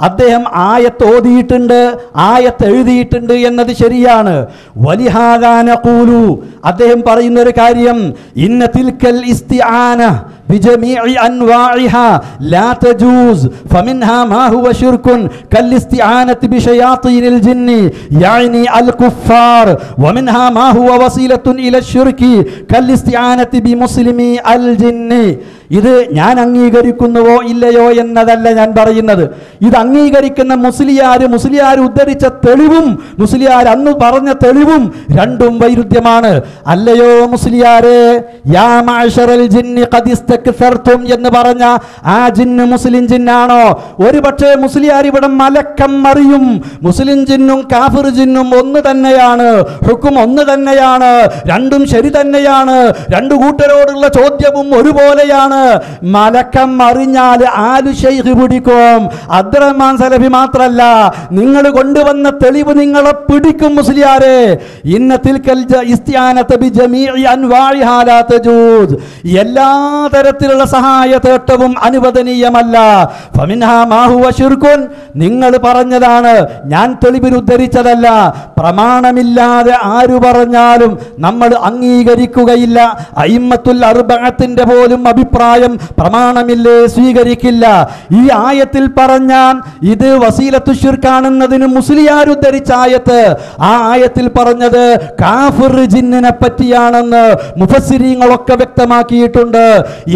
അദ്ദേഹം ആയത്ത് ഓതിയിട്ടുണ്ട് ആയത്ത് എഴുതിയിട്ടുണ്ട് എന്നത് ശരിയാണ്. വലിഹാദാന കൂലു അദ്ദേഹം പറയുന്ന ഒരു കാര്യം ഇന്ന തിൽക്കൽ ഇസ്തിആന بجميع أنواعها لا تجوز فمنها ما هو شرك كالاستعانة بشياطين الجن يعني الكفار ومنها ما هو وسيلة إلى الشرك كالاستعانة بمسلمي الجن ഇത് ഞാൻ അംഗീകരിക്കുന്നുവോ ഇല്ലയോ എന്നതല്ല ഞാൻ പറയുന്നത് ഇത് അംഗീകരിക്കുന്ന മുസ്ലിയാർ മുസ്ലിയാർ ഉദ്ധരിച്ച തെളിവും മുസ്ലിയാർ അന്ന് പറഞ്ഞ തെളിവും രണ്ടും വൈരുദ്ധ്യമാണ് അല്ലയോ മുസ്ലിയാരെ യാ മഅ്ശറൽ ജിന്നി ഖദ് ഇസ്തക്സർതും എന്ന് പറഞ്ഞ ആ ജിന്ന് മുസ്ലിം ജിന്നാണോ? ഒരു പക്ഷേ മുസ്ലിയാർ ഇവിടെ മലക്കം മറിയും. മുസ്ലിം ജിന്നും കാഫിർ ജിന്നും ഒന്ന് തന്നെയാണ്. ഹുക്കും ഒന്ന് തന്നെയാണ്. രണ്ടും ശരി തന്നെയാണ്. രണ്ടു കൂട്ടരോടുള്ള ചോദ്യവും ഒരുപോലെയാണ്. മലക്കം മറിഞ്ഞാൽ ആലു ഷെയ്ഖ് പിടിക്കും. അബ്ദുറഹ്മാൻ സലഫി മാത്രല്ല നിങ്ങൾ കൊണ്ടുവന്ന തെളിവ് നിങ്ങളെ പിടിക്കും മുസ്ലിയാരെ. ഇന്നത്തിൽ എല്ലാ തരത്തിലുള്ള സഹായ തേട്ടവും അനുവദനീയമല്ല നിങ്ങൾ പറഞ്ഞതാണ് ഞാൻ തെളിവിൽ ഉദ്ധരിച്ചതല്ല പ്രമാണമില്ലാതെ ആരു പറഞ്ഞാലും നമ്മൾ അംഗീകരിക്കുകയില്ല. അയിമത്തുൽ അർബഅത്തിന്റെ പോലും അഭിപ്രായം പ്രമാണമില്ലേ സ്വീകരിക്കില്ല. ഈ ആയത്തിൽ പറഞ്ഞാൽ ഇത് വസീലത്തു ഷിർക്കാണെന്നതിന് മുസ്ലിയാർ ഉദ്ധരിച്ച ആയത്ത്. ആ ആയത്തിൽ പറഞ്ഞത് കാഫിർ ജിന്നിനെ പറ്റിയാണെന്ന് മുഫസിരിങ്ങളൊക്കെ വ്യക്തമാക്കിയിട്ടുണ്ട്.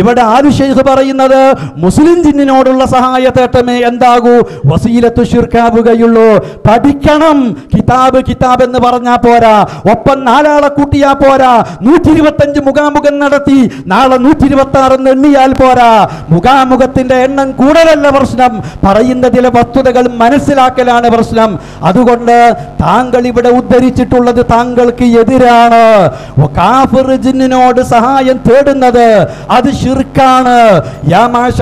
ഇവിടെ ആര് ഷെയ്ഖ് പറയുന്നത്? മുസ്ലിം ജിന്നിനോടുള്ള സഹായ തേട്ടമേ എന്താകൂ? വസീലത്തു ഷിർക്കാവുകയുള്ളൂ പഠിക്കണം. കിതാബ് കിതാബ് എന്ന് പറഞ്ഞാൽ പോരാ. ഒപ്പം നാലാളെ കൂട്ടിയാ പോരാ. നൂറ്റി ഇരുപത്തഞ്ച് മുഖാമുഖം നടത്തി. നാളെ നൂറ്റി ഇരുപത്തി ആറ് എന്ന് എണ്ണിയാൽ പോരാ. മുഖാമുഖത്തിന്റെ എണ്ണം കൂടുതലല്ല പ്രശ്നം. പറയുന്ന ചില വസ്തുതകൾ മനസ്സിലാക്കലാണ് പ്രശ്നം. അതുകൊണ്ട് താങ്കൾ ഇവിടെ ഉദ്ധരിച്ചിട്ടുള്ളത് താങ്കൾക്ക് എതിരാണ്. കാഫിർ ജിന്നിനോട് സഹായം തേടുന്നത്. അത് ഷിർക്കാണ് യാ മാഷ